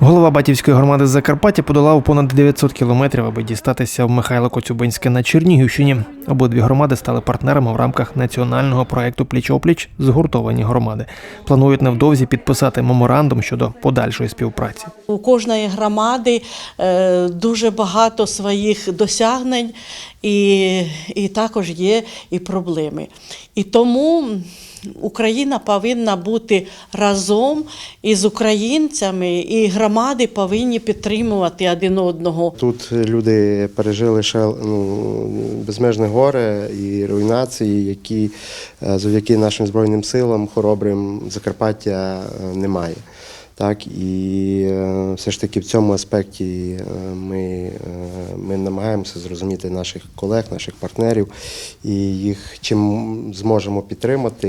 Голова Батівської громади Закарпаття подолав понад 900 кілометрів, аби дістатися в Михайло Коцюбинське на Чернігівщині. Обидві громади стали партнерами в рамках національного проекту Пліч-опліч згуртовані громади. Планують невдовзі підписати меморандум щодо подальшої співпраці. У кожної громади е, дуже багато своїх досягнень, і, і також є і проблеми. І тому Україна повинна бути разом із українцями, і громади повинні підтримувати один одного. Тут люди пережили ще ну, безмежне горе і руйнації, які е, завдяки нашим збройним силам хоробрим Закарпаття е, немає. Так і е, все ж таки в цьому аспекті ми, ми намагаємося зрозуміти наших колег, наших партнерів і їх чим зможемо підтримати.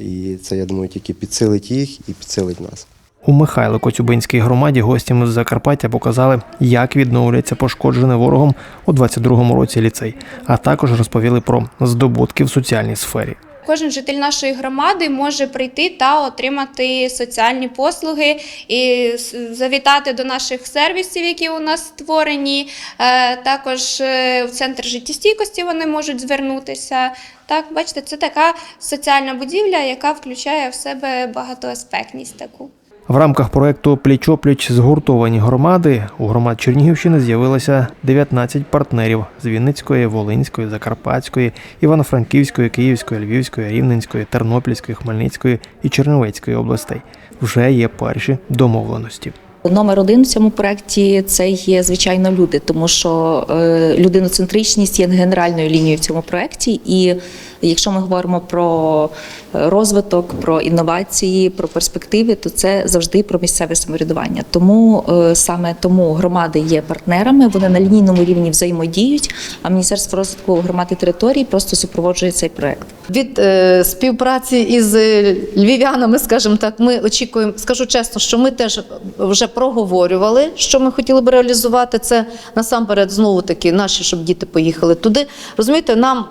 І це я думаю тільки підсилить їх і підсилить нас. У Михайло Коцюбинській громаді гостям з Закарпаття показали, як відновлюється пошкоджений ворогом у 22-му році ліцей, а також розповіли про здобутки в соціальній сфері. Кожен житель нашої громади може прийти та отримати соціальні послуги і завітати до наших сервісів, які у нас створені. Е, Також е, в центр життєстійкості вони можуть звернутися. Так, бачите, це така соціальна будівля, яка включає в себе багатоаспектність таку. В рамках проекту Пліч-опліч згуртовані громади у громад Чернігівщини з'явилося 19 партнерів з Вінницької, Волинської, Закарпатської, Івано-Франківської, Київської, Львівської, Рівненської, Тернопільської, Хмельницької і Чернівецької областей. Вже є перші домовленості. Номер один в цьому проєкті це є звичайно люди, тому що е, людиноцентричність є генеральною лінією в цьому проєкті. І якщо ми говоримо про е, розвиток, про інновації, про перспективи, то це завжди про місцеве самоврядування. Тому е, саме тому громади є партнерами, вони на лінійному рівні взаємодіють. А Міністерство розвитку громад і територій просто супроводжує цей проєкт. Від е, співпраці із е, львів'янами, скажімо так, ми очікуємо, скажу чесно, що ми теж вже проговорювали, що ми хотіли б реалізувати. Це насамперед знову таки наші, щоб діти поїхали туди. Розумієте, нам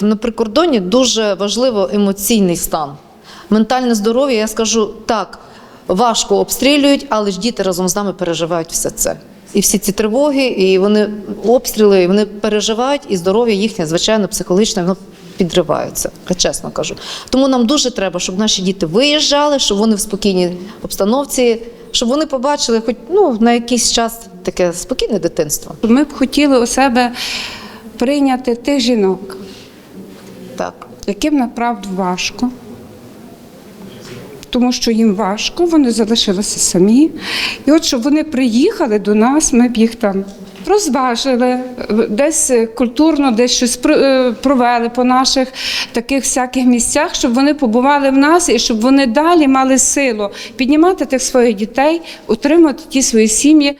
на прикордоні дуже важливо емоційний стан. Ментальне здоров'я, я скажу так, важко обстрілюють, але ж діти разом з нами переживають все це. І всі ці тривоги, і вони обстріли, і вони переживають, і здоров'я їхнє, звичайно, психологічне, воно підривається, чесно кажу. Тому нам дуже треба, щоб наші діти виїжджали, щоб вони в спокійній обстановці, щоб вони побачили, хоч ну на якийсь час таке спокійне дитинство. Ми б хотіли у себе прийняти тих жінок, Так. яким направду важко, тому що їм важко, вони залишилися самі. І от щоб вони приїхали до нас, ми б їх там розважили, десь культурно, десь щось е, провели по наших таких всяких місцях, щоб вони побували в нас і щоб вони далі мали силу піднімати тих своїх дітей, утримати ті свої сім'ї.